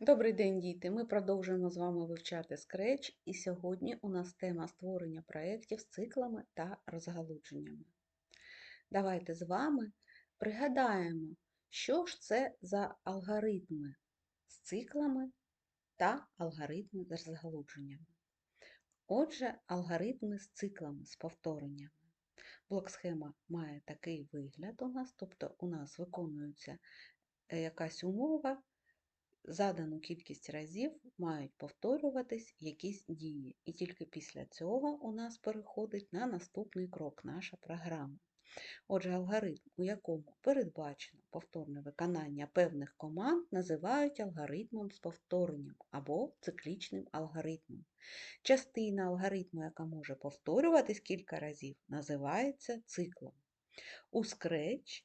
Добрий день, діти! Ми продовжуємо з вами вивчати Scratch, і сьогодні у нас тема створення проєктів з циклами та розгалудженнями. Давайте з вами пригадаємо, що ж це за алгоритми з циклами та алгоритми з розгалудженнями. Отже, алгоритми з циклами, з повтореннями. Блок-схема має такий вигляд у нас, тобто у нас виконується е, якась умова задану кількість разів мають повторюватись якісь дії, і тільки після цього у нас переходить на наступний крок наша програма. Отже, алгоритм, у якому передбачено повторне виконання певних команд, називають алгоритмом з повторенням або циклічним алгоритмом. Частина алгоритму, яка може повторюватись кілька разів, називається циклом. У Scratch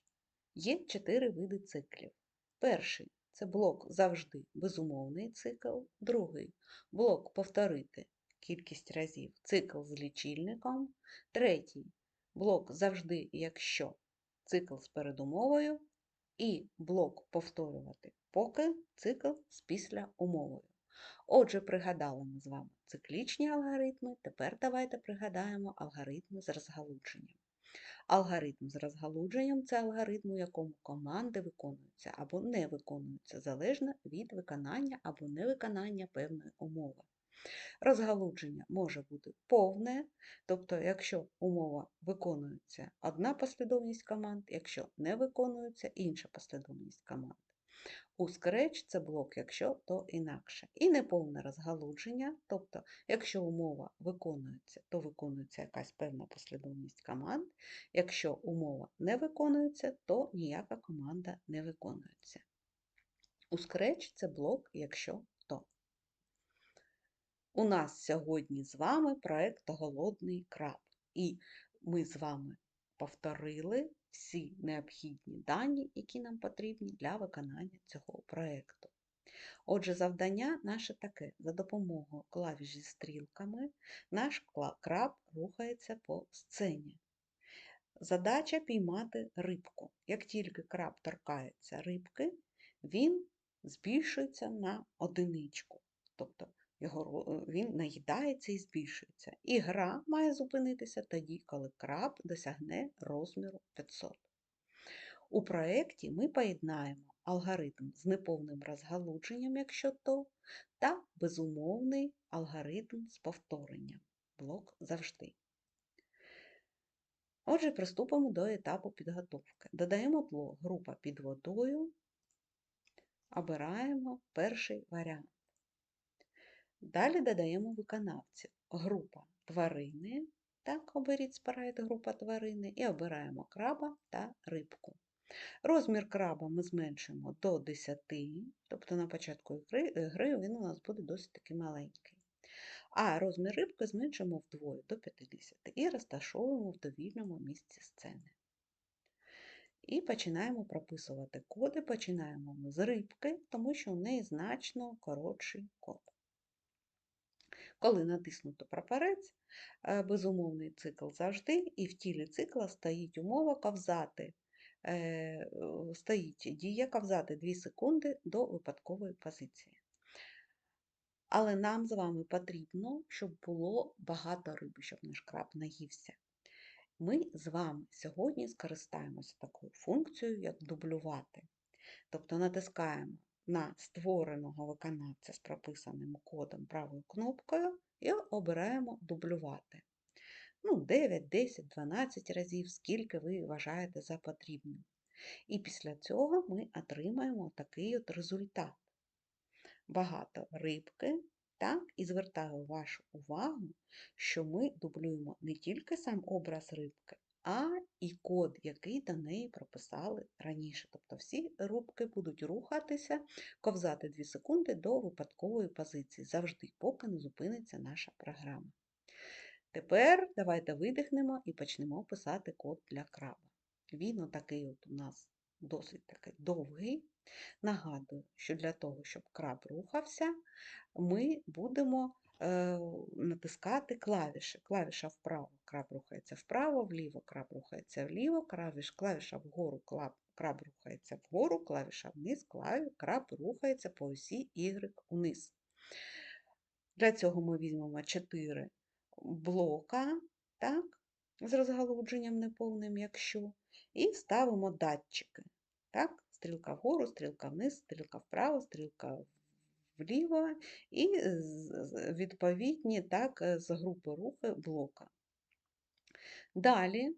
є чотири види циклів. Перший це блок завжди безумовний цикл. Другий блок повторити кількість разів цикл з лічильником. Третій блок завжди, якщо цикл з передумовою. І блок повторювати поки цикл з післяумовою. Отже, пригадали ми з вами циклічні алгоритми, тепер давайте пригадаємо алгоритми з розгалудженням. Алгоритм з розгалудженням це алгоритм, у якому команди виконуються або не виконуються, залежно від виконання або невиконання певної умови. Розгалудження може бути повне, тобто, якщо умова виконується одна послідовність команд, якщо не виконується інша послідовність команд. У Scratch це блок, якщо то інакше. І неповне розгалудження, тобто, якщо умова виконується, то виконується якась певна послідовність команд. Якщо умова не виконується, то ніяка команда не виконується. У Scratch це блок, якщо то. У нас сьогодні з вами проєкт Голодний краб. І ми з вами повторили всі необхідні дані, які нам потрібні для виконання цього проєкту. Отже, завдання наше таке: за допомогою клавіш зі стрілками наш краб рухається по сцені. Задача піймати рибку. Як тільки краб торкається рибки, він збільшується на одиничку. Тобто його, е, він наїдається і збільшується. І гра має зупинитися тоді, коли краб досягне розміру 500. У проєкті ми поєднаємо алгоритм з неповним розгалудженням, якщо то, та безумовний алгоритм з повторенням. Блок завжди. Отже, приступимо до етапу підготовки. Додаємо тло група під водою, обираємо перший варіант. Далі додаємо виконавців. Група тварини. Так, оберіть спарайт група тварини і обираємо краба та рибку. Розмір краба ми зменшуємо до 10, тобто на початку гри, він у нас буде досить таки маленький. А розмір рибки зменшуємо вдвоє до 50 і розташовуємо в довільному місці сцени. І починаємо прописувати коди. Починаємо ми з рибки, тому що у неї значно коротший код. Коли натиснуто прапорець, е, безумовний цикл завжди, і в тілі цикла стоїть умова ковзати. Е, стоїть дія ковзати 2 секунди до випадкової позиції. Але нам з вами потрібно, щоб було багато риби, щоб наш краб наївся. Ми з вами сьогодні скористаємося такою функцією, як дублювати. Тобто натискаємо на створеного виконавця з прописаним кодом правою кнопкою і обираємо дублювати. Ну, 9, 10, 12 разів, скільки ви вважаєте за потрібним. І після цього ми отримаємо такий от результат. Багато рибки, так, і звертаю вашу увагу, що ми дублюємо не тільки сам образ рибки, а і код, який до неї прописали раніше. Тобто всі рубки будуть рухатися, ковзати 2 секунди до випадкової позиції, завжди, поки не зупиниться наша програма. Тепер давайте видихнемо і почнемо писати код для краба. Він отакий от у нас досить такий довгий. Нагадую, що для того, щоб краб рухався, ми будемо натискати клавіші. Клавіша вправо, краб рухається вправо, вліво, краб рухається вліво, клавіш, клавіша вгору, краб, Краб рухається вгору, клавіша вниз, краб рухається по осі Y вниз. Для цього ми візьмемо 4 блока, так, з розгалудженням неповним, якщо, і ставимо датчики. Так, Стрілка вгору, стрілка вниз, стрілка вправо, стрілка вліво і відповідні так, е, з групи рухи блока. Далі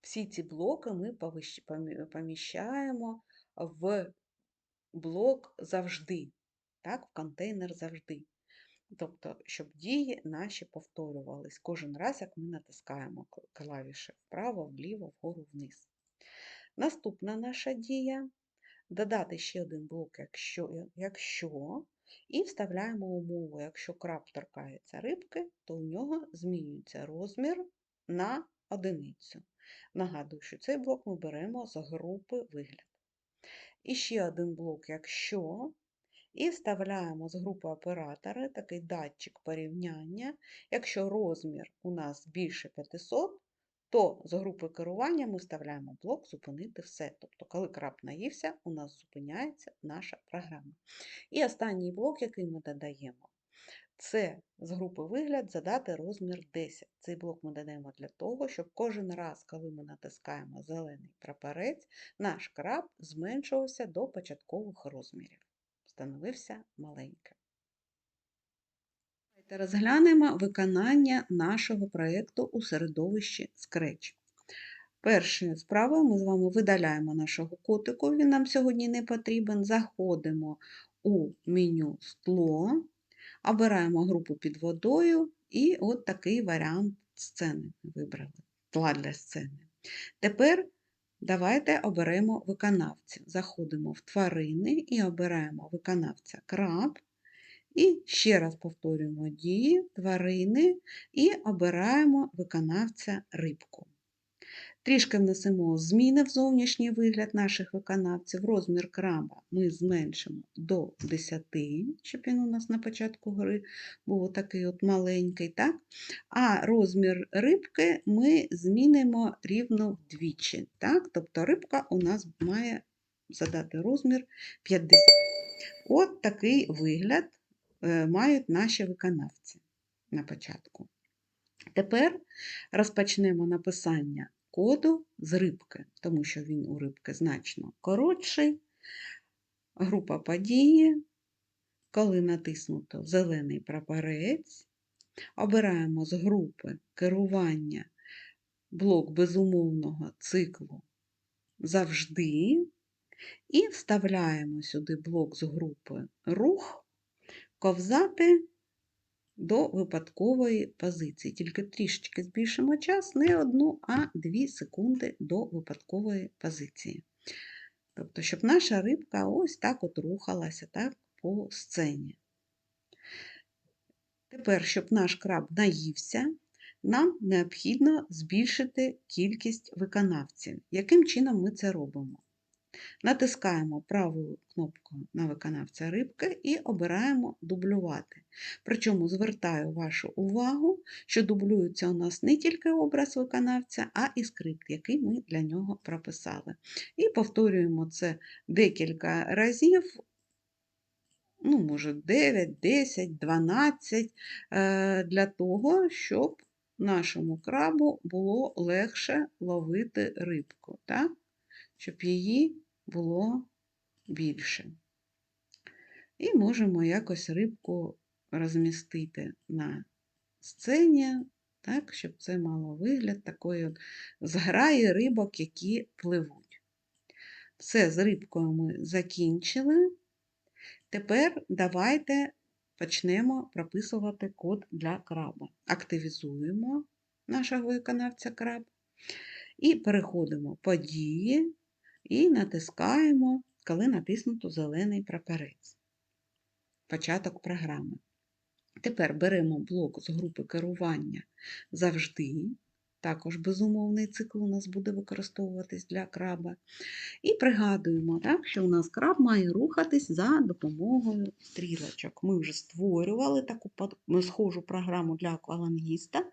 всі ці блоки ми поміщаємо в блок завжди, так, в контейнер завжди. Тобто, щоб дії наші повторювались кожен раз, як ми натискаємо клавіші вправо, вліво, вгору, вниз. Наступна наша дія додати ще один блок, якщо, якщо і вставляємо умову. Якщо краб торкається рибки, то у нього змінюється розмір на одиницю. Нагадую, що цей блок ми беремо з групи вигляд. І ще один блок, якщо, і вставляємо з групи оператори такий датчик порівняння. Якщо розмір у нас більше 500, то з групи керування ми вставляємо блок Зупинити все. Тобто, коли краб наївся, у нас зупиняється наша програма. І останній блок, який ми додаємо, це з групи вигляд задати розмір 10. Цей блок ми додаємо для того, щоб кожен раз, коли ми натискаємо зелений прапорець, наш краб зменшувався до початкових розмірів. Становився маленьким. Давайте розглянемо виконання нашого проєкту у середовищі Scratch. Першою справою ми з вами видаляємо нашого котику, він нам сьогодні не потрібен. Заходимо у меню Стло, обираємо групу під водою і от такий варіант сцени вибрали. Тла для сцени. Тепер давайте оберемо виконавців. Заходимо в тварини і обираємо виконавця краб. І ще раз повторюємо дії тварини і обираємо виконавця рибку. Трішки внесемо зміни в зовнішній вигляд наших виконавців. Розмір краба ми зменшимо до 10, щоб він у нас на початку гри був такий от маленький. Так? А розмір рибки ми змінимо рівно вдвічі. Так? Тобто рибка у нас має задати розмір 50. От такий вигляд мають наші виконавці на початку. Тепер розпочнемо написання коду з рибки, тому що він у рибки значно коротший. Група події, коли натиснуто зелений прапорець, обираємо з групи керування блок безумовного циклу завжди і вставляємо сюди блок з групи рух, ковзати до випадкової позиції. Тільки трішечки збільшимо час, не одну, а дві секунди до випадкової позиції. Тобто, щоб наша рибка ось так от рухалася так, по сцені. Тепер, щоб наш краб наївся, нам необхідно збільшити кількість виконавців. Яким чином ми це робимо? Натискаємо правою кнопкою на виконавця рибки і обираємо дублювати. Причому звертаю вашу увагу, що дублюється у нас не тільки образ виконавця, а і скрипт, який ми для нього прописали. І повторюємо це декілька разів, ну, може, 9, 10, 12, е, для того, щоб нашому крабу було легше ловити рибку, так? щоб її було більше. І можемо якось рибку розмістити на сцені, так, щоб це мало вигляд такої от зграї рибок, які пливуть. Все, з рибкою ми закінчили. Тепер давайте почнемо прописувати код для краба. Активізуємо нашого виконавця краб і переходимо події і натискаємо, коли натиснуто зелений прапорець. Початок програми. Тепер беремо блок з групи керування завжди, також безумовний цикл у нас буде використовуватись для краба. І пригадуємо, так, що у нас краб має рухатись за допомогою стрілочок. Ми вже створювали таку схожу програму для аквалангіста,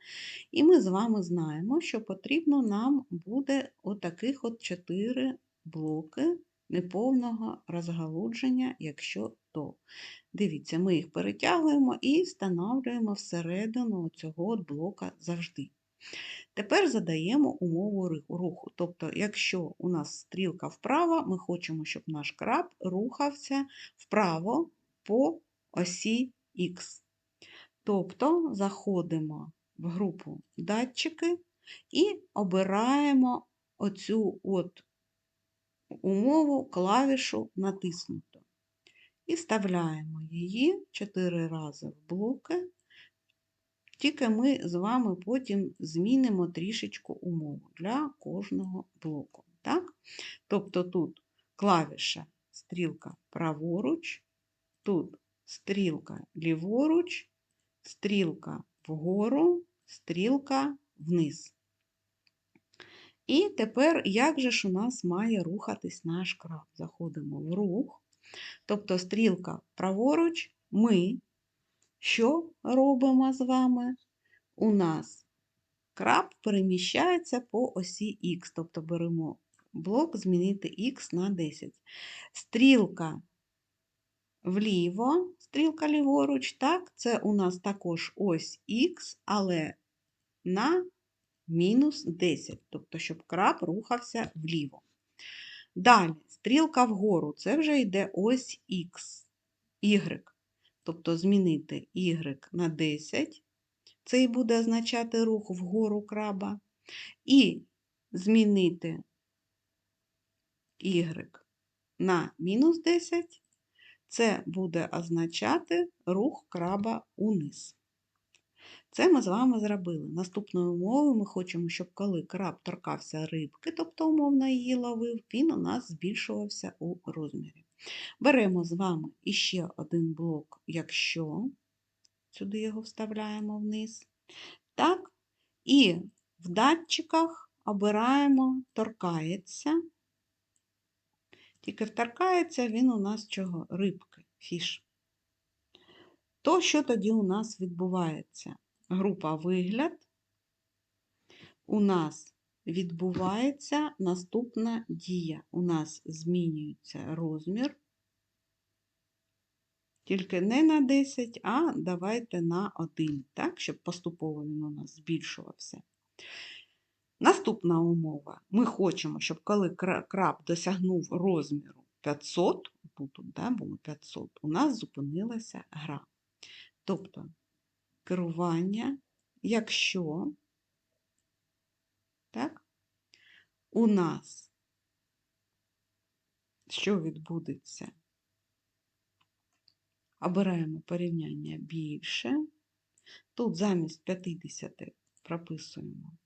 і ми з вами знаємо, що потрібно нам буде отаких от 4 блоки неповного розгалудження, якщо то. Дивіться, ми їх перетягуємо і встановлюємо всередину цього блока завжди. Тепер задаємо умову руху. Тобто, якщо у нас стрілка вправо, ми хочемо, щоб наш краб рухався вправо по осі Х. Тобто заходимо в групу датчики і обираємо оцю от умову клавішу натиснуто. І вставляємо її 4 рази в блоки. Тільки ми з вами потім змінимо трішечку умову для кожного блоку. Так? Тобто тут клавіша стрілка праворуч, тут стрілка ліворуч, стрілка вгору, стрілка вниз. І тепер, як же ж у нас має рухатись наш краб? Заходимо в рух. Тобто стрілка праворуч, ми що робимо з вами? У нас краб переміщається по осі Х, тобто беремо блок змінити Х на 10. Стрілка вліво, стрілка ліворуч, так, це у нас також ось Х, але на мінус 10, тобто, щоб краб рухався вліво. Далі, стрілка вгору, це вже йде ось Х, Y. Тобто змінити y на 10, це і буде означати рух вгору краба, і змінити y на мінус 10, це буде означати рух краба униз. Це ми з вами зробили. Наступною умовою ми хочемо, щоб коли краб торкався рибки, тобто умовно її ловив, він у нас збільшувався у розмірі. Беремо з вами іще один блок, якщо сюди його вставляємо вниз. Так, і в датчиках обираємо торкається. Тільки вторкається він у нас чого? Рибки, фіш. То, що тоді у нас відбувається? Група вигляд. У нас відбувається наступна дія. У нас змінюється розмір. Тільки не на 10, а давайте на 1, так, щоб поступово він у нас збільшувався. Наступна умова. Ми хочемо, щоб коли кра- краб досягнув розміру 500, тут да, було 500, у нас зупинилася гра. Тобто керування, якщо так, у нас що відбудеться? Обираємо порівняння більше. Тут замість 50 прописуємо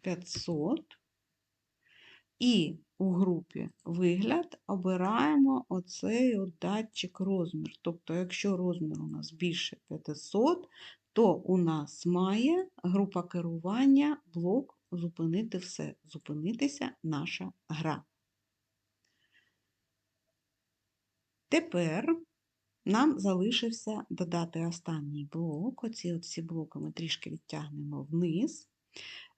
500. І у групі вигляд обираємо оцей от датчик розмір. Тобто, якщо розмір у нас більше 500, то у нас має група керування блок зупинити все. Зупинитися наша гра. Тепер нам залишився додати останній блок. Оці от всі блоки ми трішки відтягнемо вниз.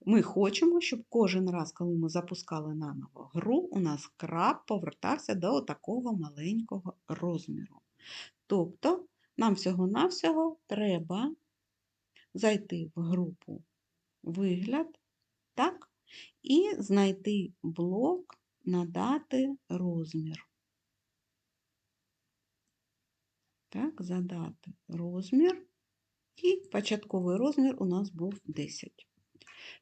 Ми хочемо, щоб кожен раз, коли ми запускали наново гру, у нас краб повертався до такого маленького розміру. Тобто, нам всього-навсього треба зайти в групу вигляд, так, і знайти блок надати розмір. Так, задати розмір. І початковий розмір у нас був 10.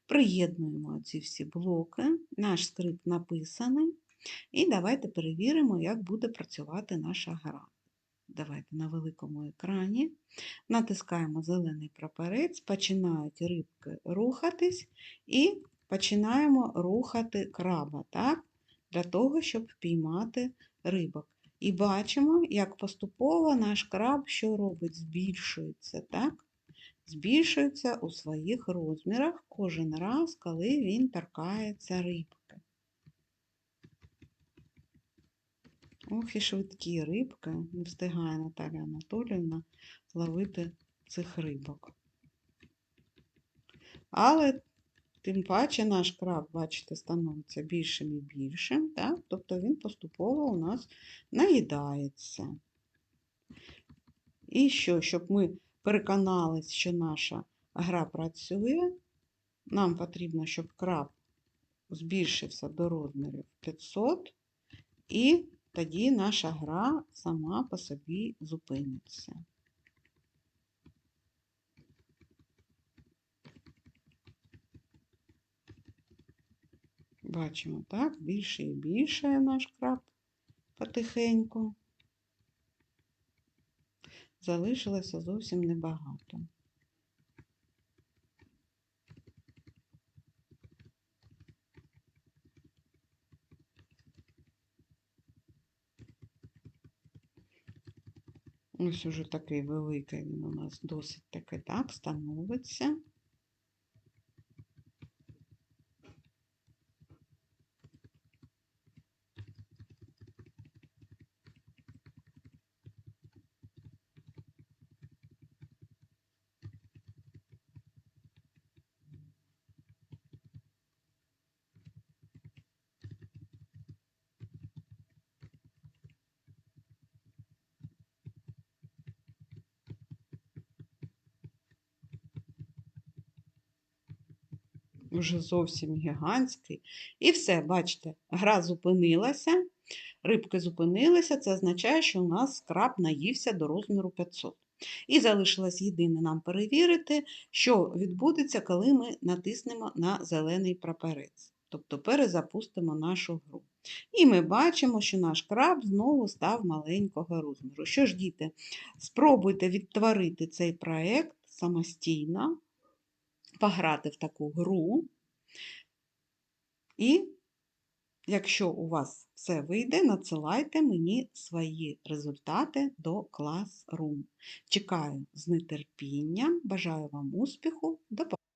Приєднуємо ці всі блоки, наш скрипт написаний. І давайте перевіримо, як буде працювати наша гра. Давайте на великому екрані натискаємо зелений прапорець, починають рибки рухатись, і починаємо рухати краба, так? для того, щоб впіймати рибок. І бачимо, як поступово наш краб що робить? Збільшується, так? Збільшується у своїх розмірах кожен раз, коли він торкається рибки. Ох і швидкі рибки, не встигає Наталя Анатоліївна ловити цих рибок. Але тим паче наш краб, бачите, становиться більшим і більшим, так? тобто він поступово у нас наїдається. І що, щоб ми переконались, що наша гра працює, нам потрібно, щоб краб збільшився до розмірів 500, і тоді наша гра сама по собі зупиниться. Бачимо, так, більше і більше наш краб потихеньку. Залишилося зовсім небагато. Ось уже такий великий він у нас досить таки так становиться. Вже зовсім гігантський. І все, бачите, гра зупинилася, рибки зупинилися, це означає, що у нас скраб наївся до розміру 500. І залишилось єдине нам перевірити, що відбудеться, коли ми натиснемо на зелений прапорець, тобто перезапустимо нашу гру. І ми бачимо, що наш краб знову став маленького розміру. Що ж, діти, спробуйте відтворити цей проєкт самостійно пограти в таку гру. І, якщо у вас все вийде, надсилайте мені свої результати до Classroom. Чекаю з нетерпінням, бажаю вам успіху, до побачення!